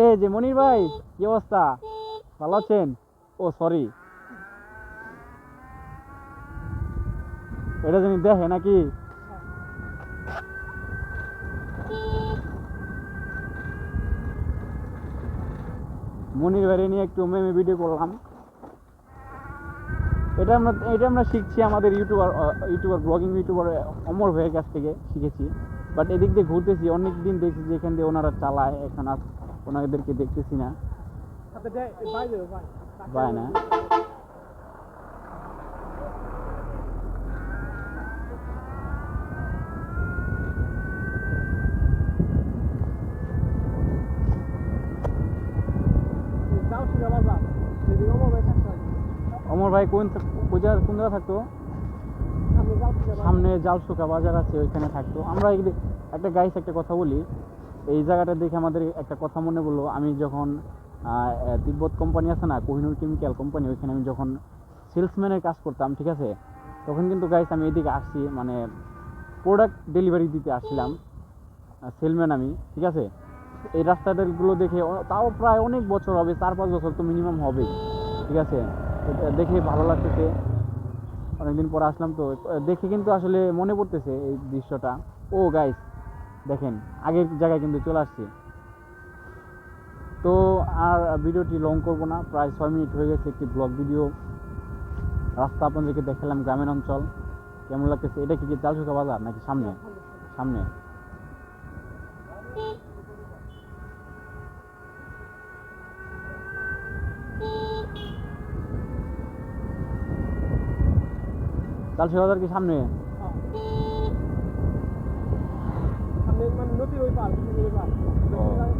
এই যে মনির ভাই, কি অবস্থা? ভালো আছেন? ও সরি এটা জানি দেখে নাকি? মনির ভাইরে নিয়ে একটু মেমে ভিডিও করলাম। এটা আমরা এটা আমরা শিখছি আমাদের YouTuber YouTuber blogging YouTuber Amar ভাইয়ের কাছ থেকে শিখেছি। বাট এদিক দিয়ে ঘুরতেছি অনেক দিন দেখছি যে এখান দিয়ে ওনারা চালায়, এখন আর ওনাদেরকে দেখতেছি না। বাই না। অমর ভাই কোন জায়গা কোন জায়গা থাকতো? সামনে জালসুকা বাজার আছে ওইখানে থাকতো। আমরা একটা গাইস একটা কথা বলি। এই জায়গাটা দেখে আমাদের একটা কথা মনে পড়ল। আমি যখন তিব্বত কোম্পানি আছে না, কোহিনুর কেমিক্যাল কোম্পানি ওইখানে আমি যখন সেলসম্যানের কাজ করতাম, ঠিক আছে? তখন কিন্তু গাইস আমি এদিকে আসছি মানে প্রোডাক্ট ডেলিভারি দিতে আসছিলাম সেলম্যান আমি, ঠিক আছে? এই রাস্তাটাগুলো দেখে তাও প্রায় অনেক বছর হবে, চার পাঁচ বছর তো মিনিমাম হবেই ঠিক আছে? দেখে ভালো লাগতেছে। অনেকদিন পর আসলাম তো দেখে কিন্তু আসলে মনে পড়তেছে এই দৃশ্যটা। ও গাইস দেখেন, আগের জায়গায় কিন্তু চলে আসছে। তো আর ভিডিওটি লং করব না, প্রায় ছয় মিনিট হয়ে গেছে একটি ব্লগ ভিডিও রাস্তা আপনাদেরকে দেখালাম গ্রামীণ অঞ্চল। কেমন লাগতেছে? এটা কি চালসুকা বাজার নাকি সামনে? সামনে। চালসুকা বাজার কি সামনে সামনে মানে নদীর ওই পার পার। বাজার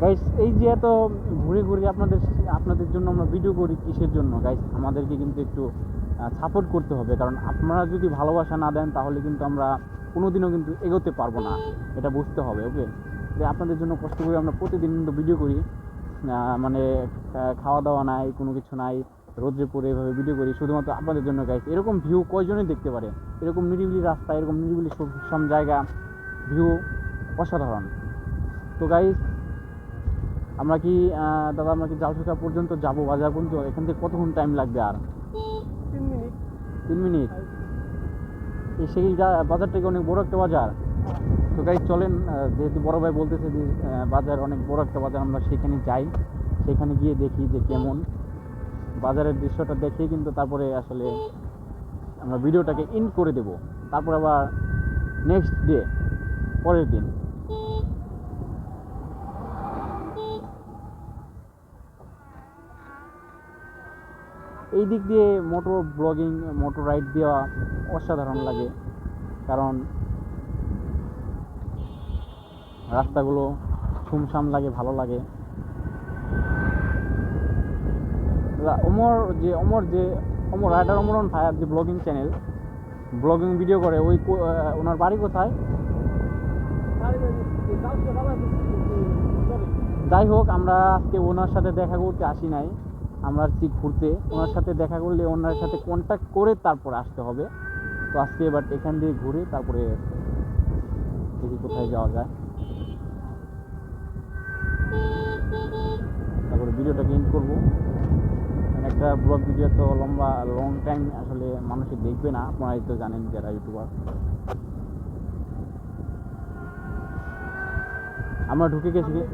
গাইস এই যে এত ঘুরে ঘুরে আপনাদের আপনাদের জন্য আমরা ভিডিও করি কিসের জন্য? গাইস আমাদেরকে কিন্তু একটু সাপোর্ট করতে হবে। কারণ আপনারা যদি ভালোবাসা না দেন তাহলে কিন্তু আমরা কোনোদিনও কিন্তু এগোতে পারব না। এটা বুঝতে হবে ওকে যে আপনাদের জন্য কষ্ট করে আমরা প্রতিদিন কিন্তু ভিডিও করি। মানে খাওয়া দাওয়া নাই কোনো কিছু নাই। রোদ্রে পরে এভাবে ভিডিও করি শুধুমাত্র আপনাদের জন্য গাইস এরকম ভিউ কয়জনই দেখতে পারে? এরকম নিরিবিলি রাস্তা এরকম নিরিবিলি সম জায়গা ভিউ অসাধারণ। তো গাইস আমরা কি দাদা আমরা কি জালসুকা পর্যন্ত যাব বাজার পর্যন্ত? এখান থেকে কতক্ষণ টাইম লাগবে আর? তিন মিনিট। তিন মিনিট? এই সেই যা- বাজারটা কি অনেক বড় একটা বাজার? তো গাই চলেন যেহেতু বড় ভাই বলতেছে যে বাজার অনেক বড় একটা বাজার আমরা সেখানে যাই। সেখানে গিয়ে দেখি যে কেমন। বাজারের দৃশ্যটা দেখে কিন্তু তারপরে আসলে আমরা ভিডিওটাকে ইন করে দেব। তারপর আবার নেক্সট ডে পরের দিন। এই দিক দিয়ে মোটর ব্লগিং মোটর রাইড দেওয়া অসাধারণ লাগে। কারণ রাস্তাগুলো সুমসাম লাগে, ভালো লাগে দাদা, অমর যে অমর যে অমর রাইডার অমরন ভাইয়ার যে ব্লগিং চ্যানেল ব্লগিং ভিডিও করে, ওই ওনার বাড়ি কোথায়? যাই হোক, আমরা আজকে ওনার সাথে দেখা করতে আসি নাই। আমরা আসছি ঘুরতে। ওনার সাথে দেখা করলে ওনার সাথে কন্ট্যাক্ট করে তারপর আসতে হবে। তো আজকে এবার এখান দিয়ে ঘুরে তারপরে দেখি কোথায় যাওয়া যায়। তারপরে ভিডিওটাকে এন্ড করব। একটা ব্লগ ভিডিও তো লম্বা লং টাইম আসলে মানুষে দেখবে না। আপনারাই তো জানেন যারা ইউটিউবার আমরা ঢুকে গেছি ভাই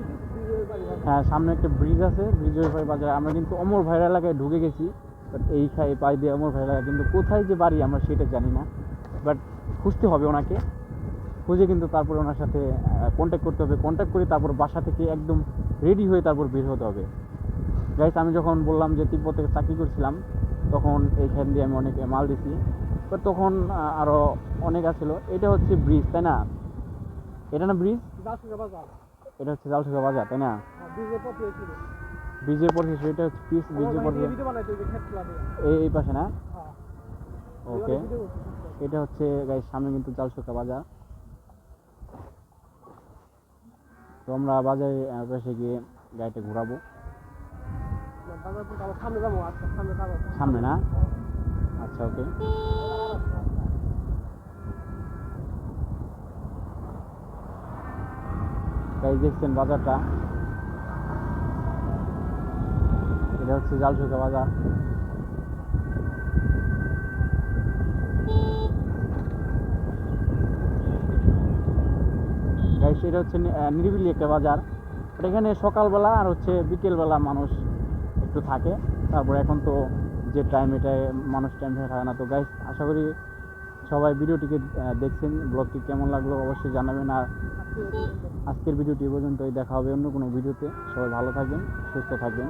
হ্যাঁ সামনে একটা ব্রিজ আছে ব্রিজের ওই বাজারে। আমরা কিন্তু অমর ভাইয়ের এলাকায় ঢুকে গেছি। বাট এই খাই পাই দিয়ে অমর ভাইয়ের এলাকা কিন্তু কোথায় যে বাড়ি আমরা সেটা জানি না। বাট খুঁজতে হবে ওনাকে। খুঁজে কিন্তু তারপরে ওনার সাথে কন্ট্যাক্ট করতে হবে। কন্ট্যাক্ট করে তারপর বাসা থেকে একদম রেডি হয়ে তারপর বের হতে হবে। গাইস আমি যখন বললাম যে তিব্বত থেকে চাকরি করছিলাম তখন এইখান দিয়ে আমি অনেক মাল দিছি। তো তখন আহ, আরও অনেক আছিল। এটা হচ্ছে ব্রিজ তাই না? এটা না ব্রিজ? এটা হচ্ছে জালসুকা বাজার তাই না? ব্রিজের পর শেষ এটা হচ্ছে পিস ব্রিজের পর এই পাশে না? ওকে এটা হচ্ছে গাইস সামনে কিন্তু চালসুকা বাজার। তো আমরা বাজারে পাশে গিয়ে গাড়িটা ঘোরাবো। সামনে না? আচ্ছা ওকে। দেখছেন বাজারটা। এটা হচ্ছে জালসুকা বাজার। এটা হচ্ছে নিরিবিলি একটা বাজার। এখানে সকালবেলা আর হচ্ছে বিকেলবেলা মানুষ একটু থাকে। তারপর এখন তো যে টাইম এটায় মানুষ টাইম থাকে না। তো গাইস আশা করি সবাই ভিডিওটিকে দেখছেন। ব্লগটি কেমন লাগল অবশ্যই জানাবেন। আর আজকের ভিডিওটি পর্যন্তই। দেখা হবে অন্য কোনো ভিডিওতে। সবাই ভালো থাকবেন, সুস্থ থাকবেন।